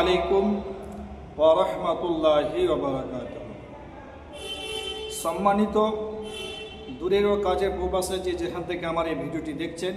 আলাইকুম ওরহমতুল্লাহি সম্মানিত দূরের ও কাজের প্রবাসে যে যেখান থেকে আমার এই ভিডিওটি দেখছেন,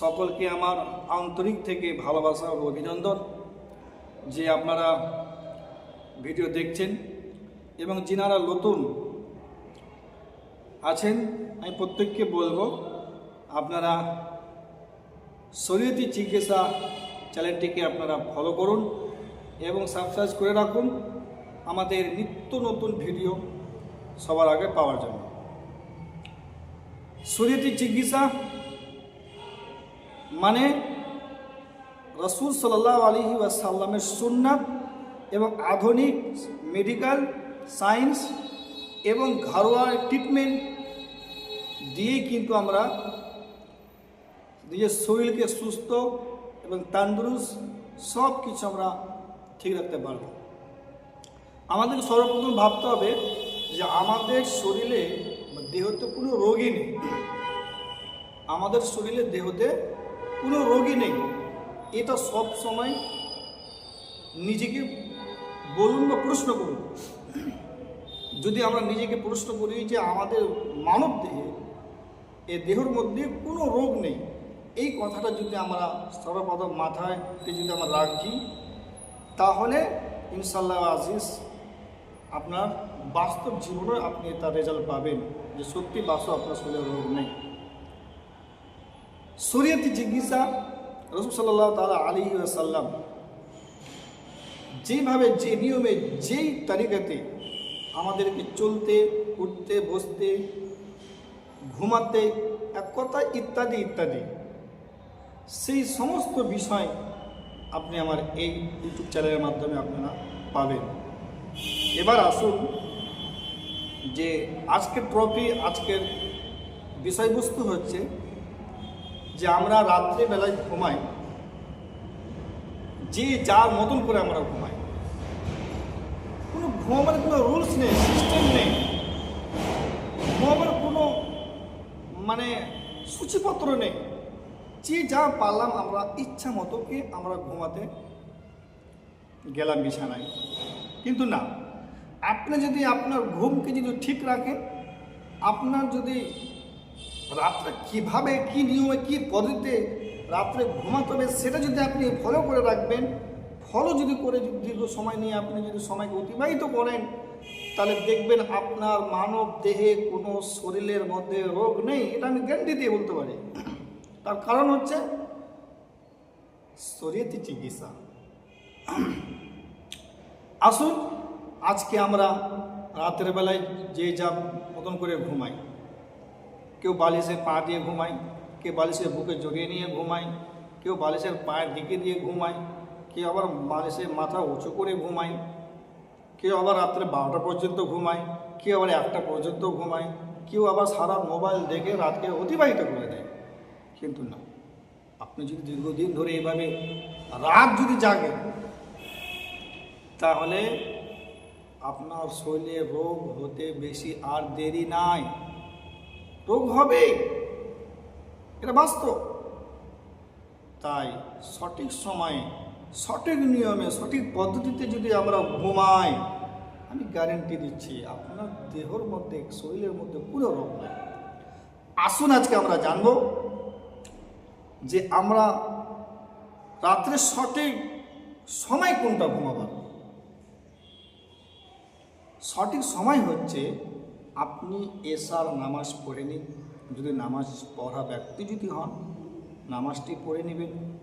সকলকে আমার আন্তরিক থেকে ভালোবাসা ও অভিনন্দন যে আপনারা ভিডিও দেখছেন এবং যিনারা নতুন আছেন, আমি প্রত্যেককে বলব, আপনারা শরীয়তি চিকিৎসা চ্যানেলটিকে আপনারা ফলো করুন এবং সাবস্ক্রাইব করে রাখুন আমাদের নিত্য নতুন ভিডিও সবার আগে পাওয়ার জন্য। শরীয়তি চিকিৎসা মানে রসুল সাল্লাহ আলহি ওয়াসাল্লামের সুন্নাত এবং আধুনিক মেডিকেল সায়েন্স এবং ঘরোয়া ট্রিটমেন্ট দিয়েই কিন্তু আমরা নিজের শরীরকে সুস্থ এবং তন্দুরুস্ত সব কিছু আমরা ঠিক রাখতে পারব। আমাদের সর্বপ্রথম ভাবতে হবে যে আমাদের শরীরে দেহতে কোনো রোগই নেই। আমাদের শরীরে দেহতে কোনো রোগই নেই। এটা সব সময় নিজেকে বলুন বা প্রশ্ন করুন। যদি আমরা নিজেকে প্রশ্ন করি যে আমাদের মানব দেহে, এ দেহের মধ্যে কোনো রোগ নেই। এই কথাটা যদি আমরা সর্বপ্রথম মাথায় যদি আমরা রাখি, তাহলে ইনশাল্লাহ আজিজ আপনার বাস্তব জীবনে আপনি তার রেজাল্ট পাবেন, যে সত্যি বাস্তব আপনার শরীরে রোগ নেই। শরীয়তি জিজ্ঞাসা রসুল সাল্লাহ তালা আলী সাল্লাম যেভাবে, যে নিয়মে, যেই তালিকাতে আমাদেরকে চলতে, উঠতে, বসতে, ঘুমাতে, এক কথা ইত্যাদি ইত্যাদি সেই সমস্ত বিষয় আপনি আমার এই ইউটিউব চ্যানেলের মাধ্যমে আপনারা পাবেন। এবার আসুন যে আজকের ট্রফি আজকের বিষয়বস্তু হচ্ছে যে আমরা রাত্রিবেলায় ঘুমাই। যে যার মতন করে আমরা ঘুমাই। কোনো ঘুমাবার কোনো রুলস নেই সিস্টেম নেই। ঘুমাবার কোনো মানে সূচিপত্র নেই। যে যা পারলাম আমরা ইচ্ছা মতো কি আমরা ঘুমাতে গেলাম বিছানায়। কিন্তু না, আপনি যদি আপনার ঘুমকে যদি ঠিক রাখেন, আপনার যদি রাত্রে কীভাবে, কি নিয়মে, কি পদ্ধতিতে রাত্রে ঘুমাতে হবে সেটা যদি আপনি ফলো করে রাখবেন ফলো যদি করে দীর্ঘ সময় নিয়ে আপনি যদি সময়কে অতিবাহিত করেন, তাহলে দেখবেন আপনার মানব দেহে কোনো শরীরের মধ্যে রোগ নেই, এটা আমি গ্যারান্টি দিয়ে বলতে পারি। তার কারণ হচ্ছে শরীয়তি চিকিৎসা। আসুন, আজকে আমরা রাতের বেলায় যে যা মতন করে ঘুমাই। কেউ বালিশে পা দিয়ে ঘুমাই, কেউ বালিশের বুকে জড়িয়ে নিয়ে ঘুমায় কেউ বালিশের পায়ের দিকে দিয়ে ঘুমায় কেউ আবার বালিশের মাথা উঁচু করে ঘুমায় কেউ আবার রাত্রে বারোটা পর্যন্ত ঘুমায় কেউ আবার একটা পর্যন্ত ঘুমায় কেউ আবার সারা মোবাইল দেখে রাতকে অতিবাহিত করে দেয়। কিন্তু না। আপনি যদি দীর্ঘদিন ধরে এইভাবে রাত যদি জাগেন তাহলে আপনার শরীরে রোগ হতে বেশি আর দেরি নাই। রোগ হবে। এটা বাস্তব। তাই সঠিক সময়ে, সঠিক নিয়মে, সঠিক পদ্ধতিতে যদি আমরা ঘুমাই, আমি গ্যারেন্টি দিচ্ছি, আপনার দেহর মধ্যে, শরীরের মধ্যে পুরো রোগ নাই। আসুন আজকে আমরা জানব যে আমরা রাত্রে সঠিক সময় কোনটা ঘুমাবার? সঠিক সময় হচ্ছে আপনি এসার নামাজ পড়ে নিন। যদি নামাজ পড়া ব্যক্তি যদি হন, নামাজটি পড়ে নেবেন,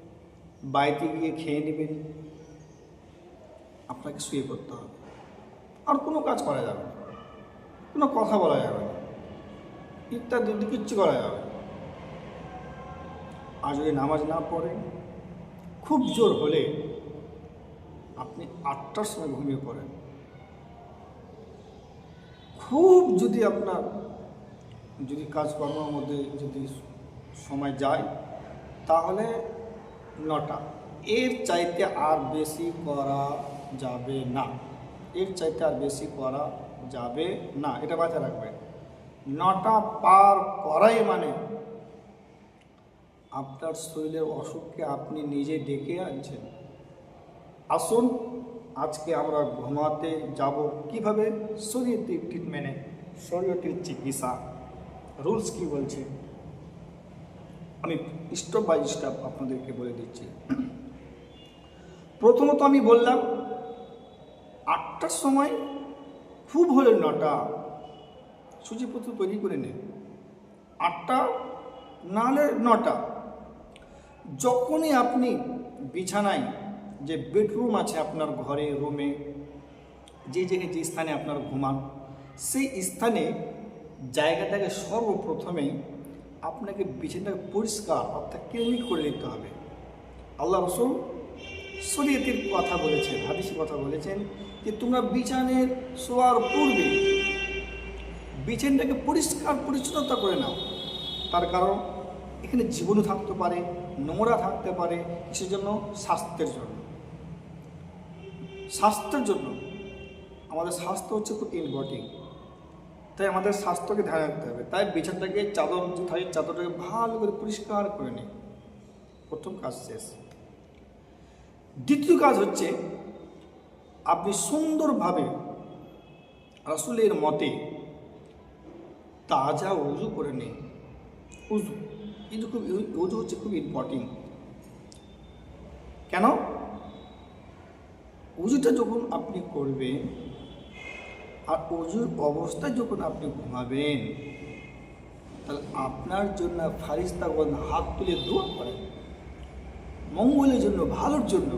বাড়িতে গিয়ে খেয়ে নেবেন, আপনাকে শুয়ে করতে হবে। আর কোনো কাজ করা যাবে না। কোনো কথা বলা যাবে না। ইত্যাদি কিচ্ছু করা যাবে না। আর যদি নামাজ না পড়েন, খুব জোর হলে আপনি আটটার সময় ঘুমিয়ে পড়েন। খুব যদি আপনার, যদি কাজকর্মের মধ্যে যদি সময় যায়, তাহলে নটা। এর চাইতে আর বেশি করা যাবে না। এর চাইতে আর বেশি করা যাবে না। এটা মাথায় রাখবেন। নটা পার করাই মানে আপনার শরীরের অসুখকে আপনি নিজে ডেকে আনছেন। আসুন, আজকে আমরা ঘুমাতে যাব কীভাবে? শরীয়তি ট্রিটমেন্টে শরীয়তির চিকিৎসা। রুলস কি বলছে? আমি স্টেপ বাই স্টেপ আপনাদেরকে বলে দিচ্ছি। প্রথমত আমি বললাম, আটটার সময় খুব হলে নটা। সূচিপত্র তৈরি করে নিন আটটা, নাহলে নটা। যখনই আপনি বিছানায় যে বেডরুম আছে আপনার ঘরে, রুমে, যে জায়গায় যে স্থানে আপনার ঘুমান, সেই স্থানে জায়গাটাকে সর্বপ্রথমেই আপনাকে বিছানাটাকে পরিষ্কার অর্থাৎ ক্লিনিক করে নিতে হবে। আল্লাহ রসুল শরীয়তের কথা বলেছেন, হাদিসের কথা বলেছেন যে তোমরা বিছানের শোয়ার পূর্বে বিছানটাকে পরিষ্কার পরিচ্ছন্নতা করে নাও। তার কারণ এখানে জীবাণু থাকতে পারে, নোংরা থাকতে পারে, কিসের জন্য? স্বাস্থ্যের জন্য। স্বাস্থ্যের জন্য। আমাদের স্বাস্থ্য হচ্ছে খুব ইম্পর্টেন্ট তাই আমাদের স্বাস্থ্যকে ধ্যান রাখতে হবে। তাই বিছানটাকে চাদর থাকে, চাদরটাকে ভালো করে পরিষ্কার করে নিই প্রথম কাজ শেষ। দ্বিতীয় কাজ হচ্ছে, আপনি সুন্দরভাবে রাসুলের মতে তাজা উজু করে নিন উজু কিন্তু খুব উজু হচ্ছে খুব ইম্পর্টেন্ট কেন? উজুটা যখন আপনি করবেন, আর উজুর অবস্থায় যখন আপনি ঘুমাবেন, তাহলে আপনার জন্য ফারিস্তাগণ হাত তুলে দোয়া করেন। মঙ্গলের জন্য, ভালোর জন্য।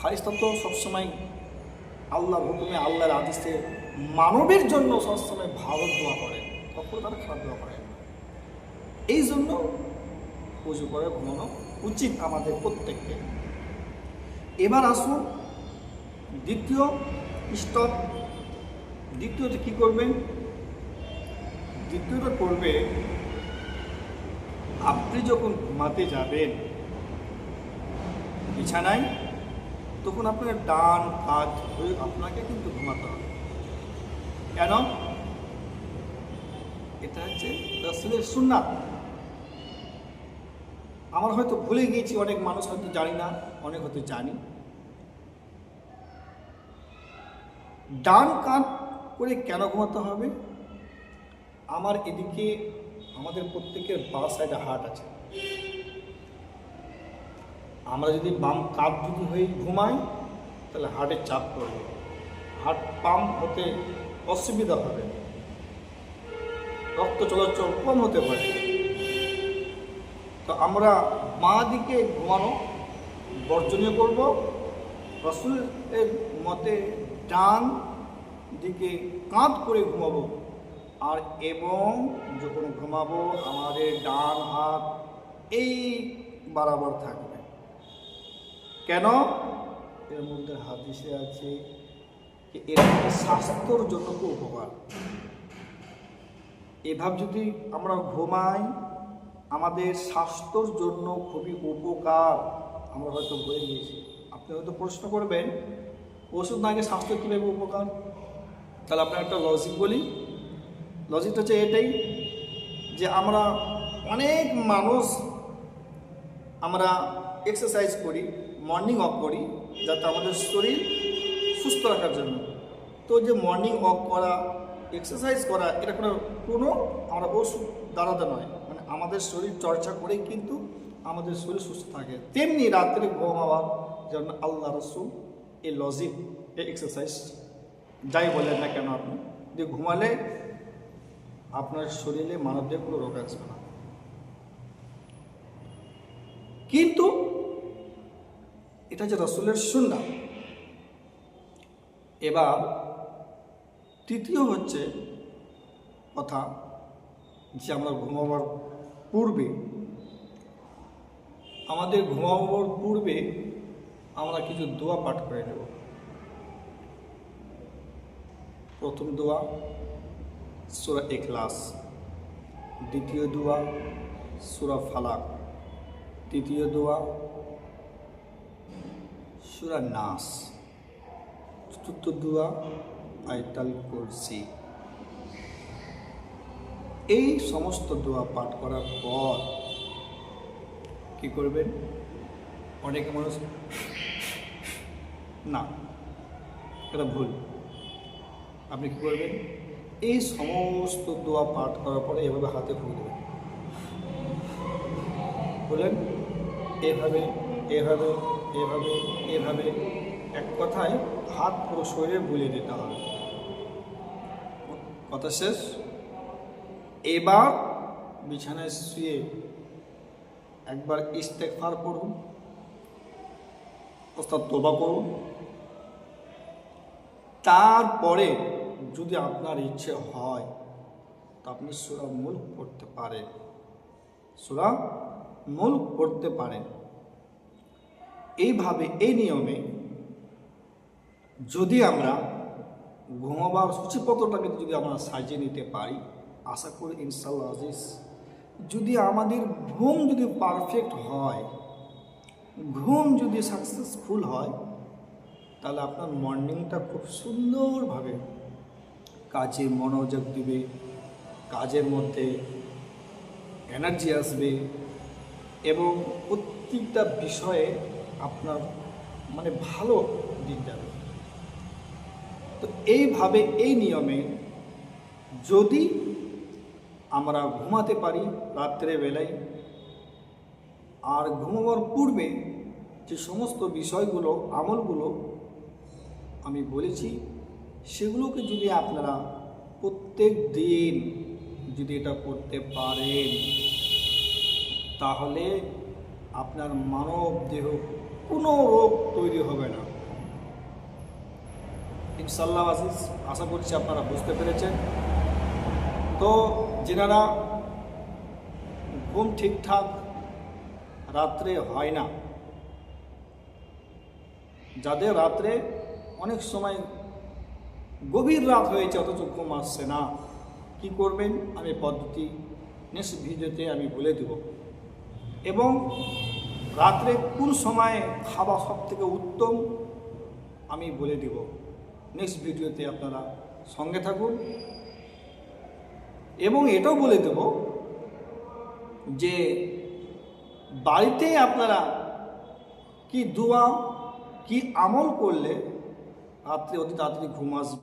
ফারিস্তা তো সবসময় আল্লাহর হুকুমে, আল্লাহর আদেশে মানবের জন্য সবসময় ভালো দোয়া করে কখনো তারা খারাপ দোয়া করে না। এই জন্য পুজো করে, ঘুমানো উচিত আমাদের প্রত্যেককে। এবার আসুন দ্বিতীয় স্টপ দ্বিতীয়তে কী করবেন? দ্বিতীয়টা করবে, আপনি যখন ঘুমাতে যাবেন, বিছানায়, তখন আপনার ডান কাজ হয়ে আপনাকে কিন্তু ঘুমাতে হবে। কেন? এটা হচ্ছে রসুলের আমার হয়তো ভুলে গিয়েছি, অনেক মানুষ হয়তো জানি না, অনেক হয়তো জানি। ডান কান করে কেন ঘুমাতে হবে? আমার এদিকে আমাদের প্রত্যেকের বা সাইডে হাট আছে। আমরা যদি বাম কাপ যদি হয়ে ঘুমাই, তাহলে হার্টের চাপ পড়বে। হার্ট পাম্প হতে অসুবিধা হবে। রক্ত চলাচল কম হতে পারে। তো আমরা বাঁ দিকে ঘুমানো, বর্জনীয় করব। রসুলের মতে ডান দিকে কাঁধ করে ঘুমাবো। আর এবং যখন ঘুমাবো, আমাদের ডান হাত এই বরাবর থাকবে। কেন? এর মধ্যে হাদিসে আছে যে এটা স্বাস্থ্যর জন্য উপকার। এভাবে যদি আমরা ঘুমাই আমাদের স্বাস্থ্যর জন্য খুবই উপকার। আমরা হয়তো বলে গিয়েছি আপনি হয়তো প্রশ্ন করবেন, ওষুধ না আগে স্বাস্থ্য কীভাবে উপকার? তাহলে আপনার একটা লজিক বলি। লজিকটা হচ্ছে এটাই যে আমরা অনেক মানুষ আমরা এক্সারসাইজ করি মর্নিং ওয়াক করি, যাতে আমাদের শরীর সুস্থ রাখার জন্য। তো যে মর্নিং ওয়াক করা এক্সারসাইজ করা, এটা কোনো কোনো আমরা ওষুধ দাঁড়াতে নয়। আমাদের শরীর চর্চা করেই কিন্তু আমাদের শরীর সুস্থ থাকে। তেমনি রাত্রে ঘুমাবার যেমন আল্লাহ রসুল এই লজিক এই এক্সারসাইজ যাই বলেন না কেন আপনি, যে ঘুমালে আপনার শরীরে মানবদেহ কোনো রোগ আসবে না। কিন্তু এটা যে রসুলের সুন্না এবার তৃতীয় হচ্ছে কথা যে আমরা ঘুমাবার পূর্বে, আমাদের ঘুমাবার পূর্বে আমরা কিছু দোয়া পাঠ করে নেব। প্রথম দোয়া, সুরা এখলাস দ্বিতীয় দোয়া, সুরা ফালাক। তৃতীয় দোয়া, সুরা নাস। চতুর্থ দোয়া, আয়তাল কুরসি। এই সমস্ত দোয়া পাঠ করার পর কি করবেন? অনেকে মানুষ না, এটা ভুল। আপনি কি করবেন? এই সমস্ত দোয়া পাঠ করার পরে এভাবে হাতে ফুল দেবেন। বললেন, এভাবে এভাবে এভাবে এভাবে এক কথায় হাত পুরো শরীরে বুলিয়ে দিতে হবে। কথা শেষ? এবার বিছানায় শুয়ে একবার ইস্তেকফার করুন অর্থাৎ তোবা করুন। তারপরে যদি আপনার ইচ্ছে হয়, তো আপনি সুরা মূল পড়তে পারেন। সুরা মূল পড়তে পারেন। এইভাবে, এই নিয়মে যদি আমরা ঘুমাবার সূচিপত্রটাকে যদি আমরা সাজিয়ে নিতে পারি আশা করি ইনশাল্লাহ আজিজ, যদি আমাদের ঘুম যদি পারফেক্ট হয়, ঘুম যদি সাকসেসফুল হয়, তাহলে আপনার মর্নিংটা খুব সুন্দরভাবে কাজে মনোযোগ দিবে, কাজের মধ্যে এনার্জি আসবে এবং প্রত্যেকটা বিষয়ে আপনার মানে ভালো দিক যাবে। তো এইভাবে এই নিয়মে যদি আমরা ঘুমাতে পারি রাত্রে বেলায়। আর ঘুমাবার পূর্বে যে সমস্ত বিষয়গুলো, আমলগুলো আমি বলেছি, সেগুলোকে যদি আপনারা প্রত্যেক দিন যদি এটা করতে পারেন, তাহলে আপনার মানব দেহ কোনো রোগ তৈরি হবে না। ইনশাল্লাহ আজিজ আশা করছি আপনারা বুঝতে পেরেছেন। তো যেনারা ঘুম ঠিকঠাক রাত্রে হয় না। যাদের রাত্রে অনেক সময় গভীর রাত হয়েছে, অথচ ঘুম আসছে না, কি করবেন? আমি পদ্ধতি নেক্সট ভিডিওতে আমি বলে দেব। এবং রাত্রে কোন সময় খাওয়া সব থেকে উত্তম, আমি বলে দেব। নেক্সট ভিডিওতে আপনারা সঙ্গে থাকুন। এবং এটাও বলে দেব যে বাড়িতে আপনারা কি দোয়া, কি আমল করলে রাত্রে অতি তাড়াতাড়ি ঘুম আসবে?